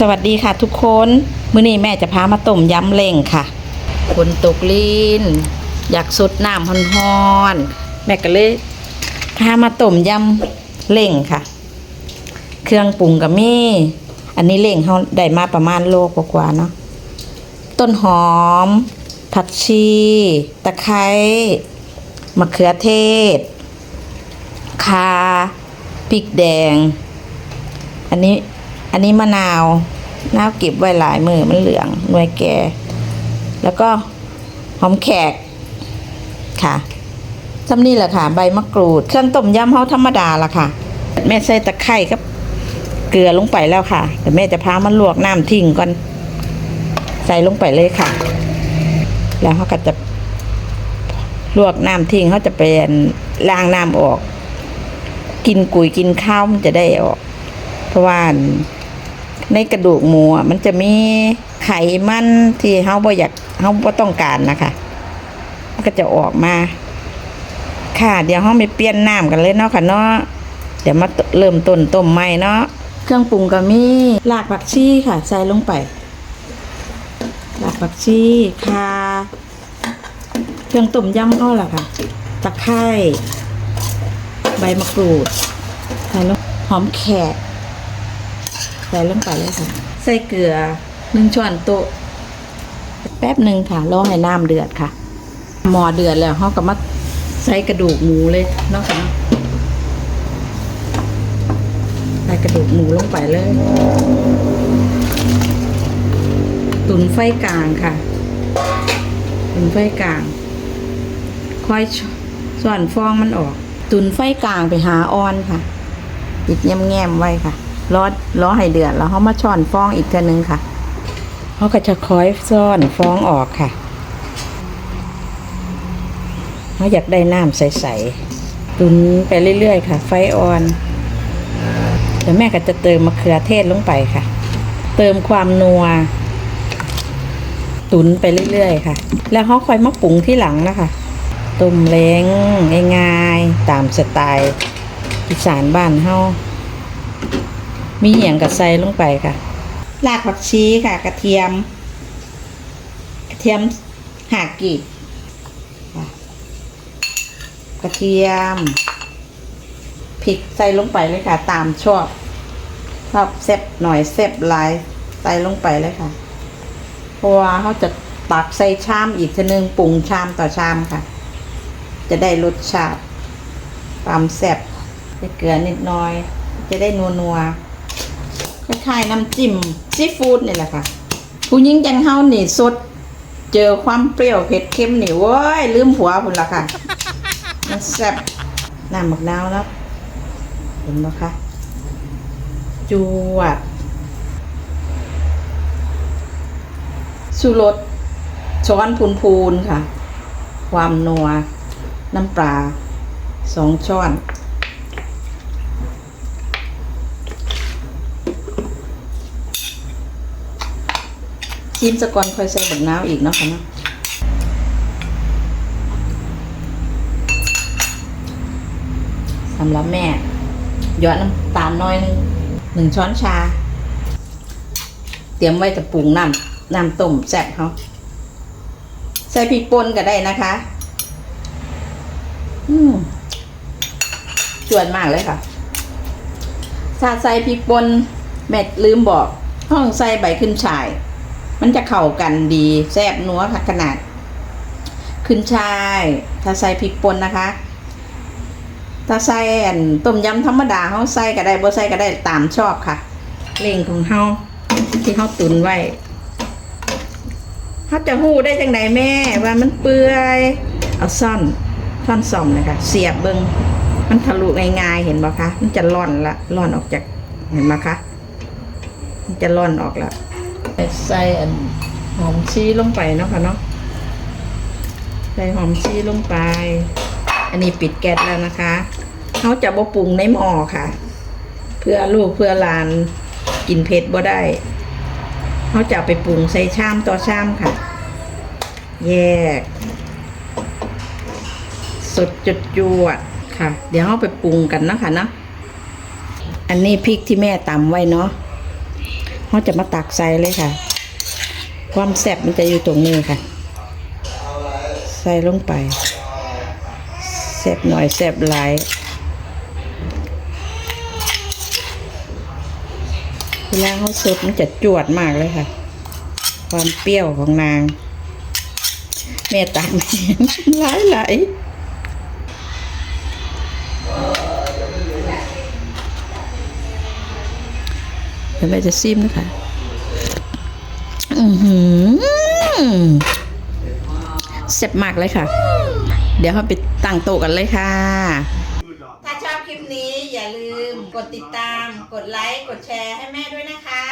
สวัสดีค่ะทุกคน มื้อนี้แม่จะพามาต้มยำเล่งค่ะคนตกลีนอยากสดน้ำฮ้อนๆแม่ก็เลยพามาต้มยำเล่งค่ะ เครื่องปรุงก็มีอันนี้เล่งเขาได้มาประมาณโลกว่าๆเนาะต้นหอม ผักชี ตะไคร้มะเขือเทศคาพริกแดง อันนี้ อันนี้มะนาวน้าเก็บไว้หลายมือมันเหลืองหน่วยแก่ แล้วก็หอมแขกค่ะซ้ำนี่แหละค่ะ ใบมะกรูด เครื่องต้มยำเขาธรรมดาละค่ะ แม่ใส่ตะไคร้กับเกลือลงไปแล้วค่ะแต่แม่จะพามันลวกน้ำทิ้งก่อน ใส่ลงไปเลยค่ะ แล้วเขาก็จะลวกน้ำทิ้งเขาจะเป็นล้างน้ำออก กินกุยกินข้าวมันจะได้ออก เพราะว่า ในกระดูกหมูอมันจะมีไขมันที่เฮาบ่อยากเฮาบ่ต้องการนะคะมันก็จะออกมา ค่ะ เดี๋ยวเฮาไปเปลี่ยนน้ำกันเลยเนาะค่ะเนาะเดี๋ยวมาเริ่มต้นต้มใหม่เนาะเครื่องปรุงก็มีรากผักชีค่ะ ใส่ลงไปรากผักชีข่าเครื่องต้มยำก็ล่ะค่ะตะไคร้ใบมะกรูดใส่ลงหอมแขก ใส่ลงไปเลยค่ะ ใส่เกลือหนึ่งช้อนโต๊ะแป๊บหนึ่งค่ะรอให้น้ำเดือดค่ะ หม้อเดือดแล้วเขาก็มาใส่กระดูกหมูเลยเนาะค่ะใส่กระดูกหมูลงไปเลย ตุนไฟกลางค่ะ ตุนไฟกลาง ค่อยส่วนฟองมันออก ตุนไฟกลางไปหาออนค่ะ ปิดแง้มๆไว้ค่ะ รอรอให้เดือดแล้วเขามาช้อนฟองอีกเทีนึงค่ะเขาก็จะคอยซ่อนฟองออกค่ะเขาอยากได้น้ำใสๆตุนไปเรื่อยๆค่ะ ไฟอ่อนเดี๋ยวแม่ก็จะเติมมะเขือเทศลงไปค่ะ เติมความนัว ตุนไปเรื่อยๆค่ะ แล้วเขาคอยมาปรุงที่หลังนะคะต้มเล้งง่ายๆตามสไตล์อีสานบ้านเฮา มีเหี่ยงกับใส่ลงไปค่ะรากผักชีค่ะ กระเทียม กระเทียมหากีบกระเทียมพริกใส่ลงไปเลยค่ะ ตามชอบชอบแซ่บหน่อยแซ่บหลายใส่ลงไปเลยค่ะเพราะว่าเขาจะตักใส่ชามอีกทีนึงปรุงชามต่อชามค่ะ จะได้รสชาติความแซ่บใส่เกลือนิดหน้อย จะได้นัวนัวๆ คล้ายๆน้ำจิ้มซีฟู้ดนี่แหละค่ะ ผู้หญิงจังเฮานี่สด เจอความเปรี้ยวเผ็ดเค็มนี่เว้ยลืมผัวพุ่นละค่ะ มันแซ่บน้ำหมักนาวแล้วเห็นไหมคะจวดสุรสช้อนพูนพูนๆค่ะ ความนัว น้ำปลาสองช้อน ชิมสะก่อนค่อยใส่บักน้าวอีกเนาะค่ะเนาะสำหรับแม่หยอดน้ำตาลน้อยหนึงหนึ่งช้อนชา เตรียมไว้จะปรุงน้ำน้ำต้มแซ่บเขาใส่พริกป่นก็ได้นะคะ อืมจวนมากเลยค่ะถ้าใส่พริกป่นแม่ลืมบอกห้องใส่ใบขึ้นฉ่าย มันจะเข้ากันดีแซ่บนัวค่ะขนาด ขึ้นช่าย ถ้าใส่พริกป่นนะคะ ถ้าใส่ต้มยำธรรมดาเขาใส่ก็ได้บ่ใส่ก็ได้ตามชอบค่ะเล่งของเฮาที่เฮาตุนไว้เขาจะหู้ได้จังไดแม่ ว่ามันเปื่อยเอาซ่อนท่อนซ่อมนะคะเสียบเบิงมันทะลุง่ายๆเห็นบ่คะมันจะร่อนละร่อนออกจากเห็นไหมคะมันจะร่อนออกแล้ว ใส่อันหอมชี้ลงไปเนาะค่ะเนาะใส่หอมชี้ลงไป อันนี้ปิดแก๊สแล้วนะคะเขาจะบ่ปรุงในหม้อค่ะ เพื่อลูกเพื่อหลานกินเผ็ดบ่ได้เขาจะไปปรุงใส่ชามต่อชามค่ะ แยก สดจุดจวดค่ะ เดี๋ยวเขาไปปรุงกันเนาะคะเนาะอันนี้พริกที่แม่ตำไว้เนาะ เขาจะมาตักใส่เลยค่ะ ความแซ่บมันจะอยู่ตรงนี้ค่ะ ใส่ลงไปแซ่บหน่อยแซ่บหลายเวลาเขาสดมันจะจวดมากเลยค่ะ ความเปรี้ยวของนางแม่ตักไม่เห็นหลายหลาย เดี๋ยวแม่จะซิมนะคะ อือหือเซ็บมากเลยค่ะ เดี๋ยวเราไปตั้งโต๊ะกันเลยค่ะ ถ้าชอบคลิปนี้อย่าลืมกดติดตาม กดไลค์ กดแชร์ให้แม่ด้วยนะคะ